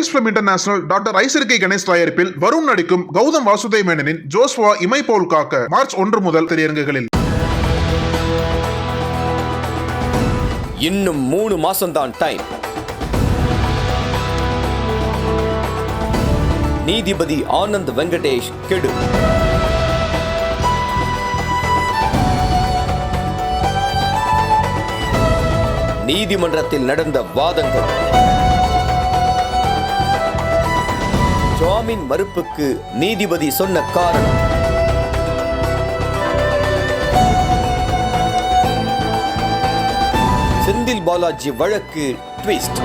Lines film international doctor ஐசருக்கை Ganesh தயாரிப்பில் வருண் நடிக்கும் கௌதம் வாசுதேவ் மேனனின் ஜோஸ்வா இமை போல் காக்க மார்ச் ஒன்று முதல் திரையரங்குகளில். இன்னும் மூணு மாசம்தான் டைம் நீதிபதி ஆனந்த் வெங்கடேஷ் கெடு. நீதிமன்றத்தில் நடந்த வாதங்கள். ஜாமீன் மறுப்புக்கு நீதிபதி சொன்ன காரணம். செந்தில் பாலாஜி வழக்கு ட்விஸ்ட்.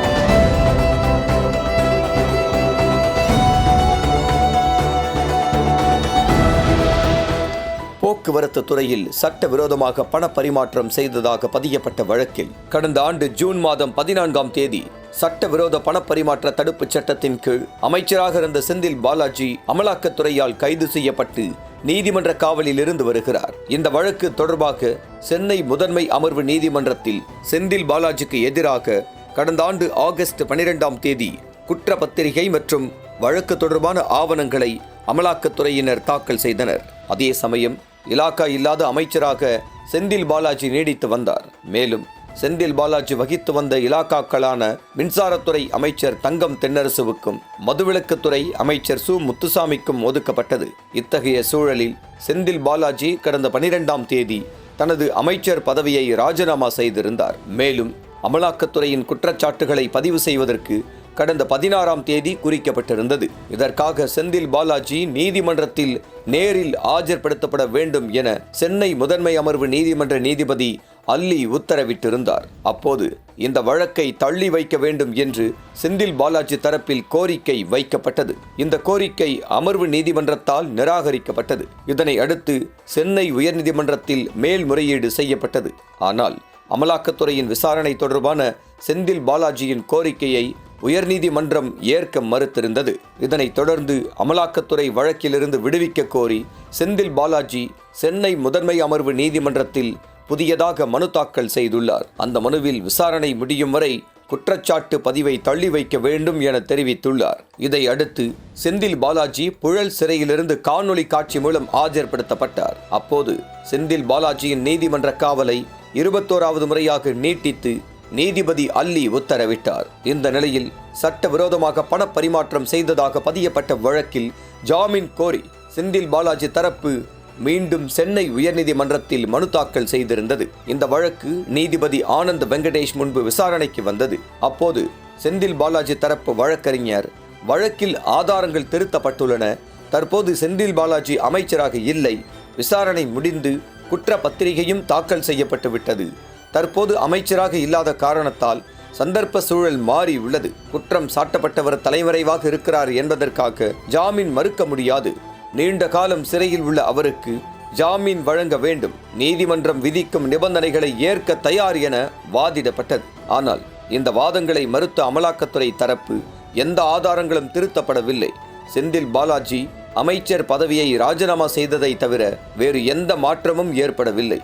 போக்குவரத்து துறையில் சட்டவிரோதமாக பண பரிமாற்றம் செய்ததாக பதியப்பட்ட வழக்கில் கடந்த ஆண்டு ஜூன் மாதம் பதினான்காம் தேதி சட்டவிரோத பணப்பரிமாற்ற தடுப்புச் சட்டத்தின் கீழ் அமைச்சராக இருந்த செந்தில் பாலாஜி அமலாக்கத்துறையால் கைது செய்யப்பட்டு நீதிமன்ற காவலில் இருந்து வருகிறார். இந்த வழக்கு தொடர்பாக சென்னை முதன்மை அமர்வு நீதிமன்றத்தில் செந்தில் பாலாஜிக்கு எதிராக கடந்த ஆண்டு ஆகஸ்ட் பனிரெண்டாம் தேதி குற்றப்பத்திரிகை மற்றும் வழக்கு தொடர்பான ஆவணங்களை அமலாக்கத்துறையினர் தாக்கல் செய்தனர். அதே சமயம் இலாக்கா இல்லாத அமைச்சராக செந்தில் பாலாஜி நீடித்து வந்தார். மேலும் செந்தில் பாலாஜி வகித்து வந்த இலாக்காக்களான மின்சாரத்துறை அமைச்சர் தங்கம் தென்னரசுவுக்கும் மதுவிலக்குத்துறை அமைச்சர் சு. முத்துசாமிக்கும் ஒதுக்கப்பட்டது. இத்தகைய சூழலில் செந்தில் பாலாஜி கடந்த பனிரெண்டாம் தேதி தனது அமைச்சர் பதவியை ராஜினாமா செய்திருந்தார். மேலும் அமலாக்கத்துறையின் குற்றச்சாட்டுகளை பதிவு செய்வதற்கு கடந்த பதினாறாம் தேதி குறிக்கப்பட்டிருந்தது. இதற்காக செந்தில் பாலாஜி நீதிமன்றத்தில் நேரில் ஆஜர்படுத்தப்பட வேண்டும் என சென்னை முதன்மை அமர்வு நீதிமன்ற நீதிபதி அல்லி உத்தரவிட்டிருந்தார். அப்போது இந்த வழக்கை தள்ளி வைக்க வேண்டும் என்று செந்தில் பாலாஜி தரப்பில் கோரிக்கை வைக்கப்பட்டது. இந்த கோரிக்கை அமர்வு நீதிமன்றத்தால் நிராகரிக்கப்பட்டது. இதனை அடுத்து சென்னை உயர்நீதிமன்றத்தில் மேல்முறையீடு செய்யப்பட்டது. ஆனால் அமலாக்கத்துறையின் விசாரணை தொடர்பான செந்தில் பாலாஜியின் கோரிக்கையை உயர்நீதிமன்றம் ஏற்க மறுத்திருந்தது. இதனைத் தொடர்ந்து அமலாக்கத்துறை வழக்கிலிருந்து விடுவிக்க கோரி செந்தில் பாலாஜி சென்னை முதன்மை அமர்வு நீதிமன்றத்தில் புதியதாக மனு தாக்கல் செய்துள்ளார். அந்த மனுவில் விசாரணை முடியும் வரை குற்றச்சாட்டு பதிவை தள்ளி வைக்க வேண்டும் என தெரிவித்துள்ளார். இதை அடுத்து செந்தில் பாலாஜி புழல் சிறையிலிருந்து காணொளி காட்சி மூலம் ஆஜர்படுத்தப்பட்டார். அப்போது செந்தில் பாலாஜியின் நீதிமன்ற காவலை இருபத்தோராவது முறையாக நீட்டித்து நீதிபதி அல்லி உத்தரவிட்டார். இந்த நிலையில் சட்டவிரோதமாக பண பரிமாற்றம் செய்ததாக பதியப்பட்ட வழக்கில் ஜாமீன் கோரி செந்தில் பாலாஜி தரப்பு மீண்டும் சென்னை உயர்நீதிமன்றத்தில் மனு தாக்கல் செய்திருந்தது. இந்த வழக்கு நீதிபதி ஆனந்த் வெங்கடேஷ் முன்பு விசாரணைக்கு வந்தது. அப்போது செந்தில் பாலாஜி தரப்பு வழக்கறிஞர் வழக்கில் ஆதாரங்கள் திருத்தப்பட்டுள்ளன. தற்போது செந்தில் பாலாஜி அமைச்சராக இல்லை. விசாரணை முடிந்து குற்ற பத்திரிகையும் தாக்கல் செய்யப்பட்டு விட்டது. தற்போது அமைச்சராக இல்லாத காரணத்தால் சந்தர்ப்ப சூழல் மாறி உள்ளது. குற்றம் சாட்டப்பட்டவர் தலைமறைவாக இருக்கிறார் என்பதற்காக ஜாமீன் மறுக்க முடியாது. நீண்ட காலம் சிறையில் உள்ள அவருக்கு ஜாமீன் வழங்க வேண்டும். நீதிமன்றம் விதிக்கும் நிபந்தனைகளை ஏற்க தயார் என வாதிடப்பட்டது. ஆனால் இந்த வாதங்களை மறுத்த அமலாக்கத்துறை தரப்பு எந்த ஆதாரங்களும் திருத்தப்படவில்லை. செந்தில் பாலாஜி அமைச்சர் பதவியை ராஜினாமா செய்ததை தவிர வேறு எந்த மாற்றமும் ஏற்படவில்லை.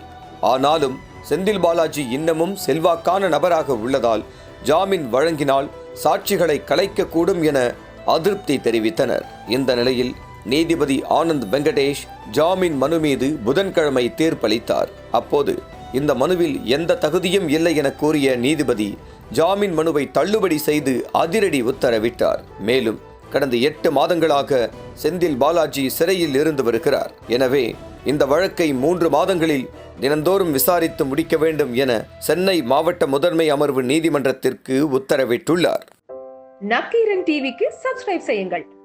ஆனாலும் செந்தில் பாலாஜி இன்னமும் செல்வாக்கான நபராக உள்ளதால் ஜாமீன் வழங்கினால் சாட்சிகளை கலைக்கக்கூடும் என அதிருப்தி தெரிவித்தனர். இந்த நிலையில் நீதிபதி ஆனந்த் வெங்கடேஷ் ஜாமீன் மனு மீது புதன்கிழமை தீர்ப்பளித்தார். அப்போது இந்த மனுவில் எந்த தகுதியும் இல்லை என கூறிய நீதிபதி ஜாமீன் மனுவை தள்ளுபடி செய்து அதிரடி உத்தரவிட்டார். மேலும் கடந்த எட்டு மாதங்களாக செந்தில் பாலாஜி சிறையில் இருந்து வருகிறார். எனவே இந்த வழக்கை மூன்று மாதங்களில் தினந்தோறும் விசாரித்து முடிக்க வேண்டும் என சென்னை மாவட்ட முதன்மை அமர்வு நீதிமன்றத்திற்கு உத்தரவிட்டுள்ளார். நக்கீரன் டிவிக்கு சப்ஸ்கிரைப் செய்யுங்கள்.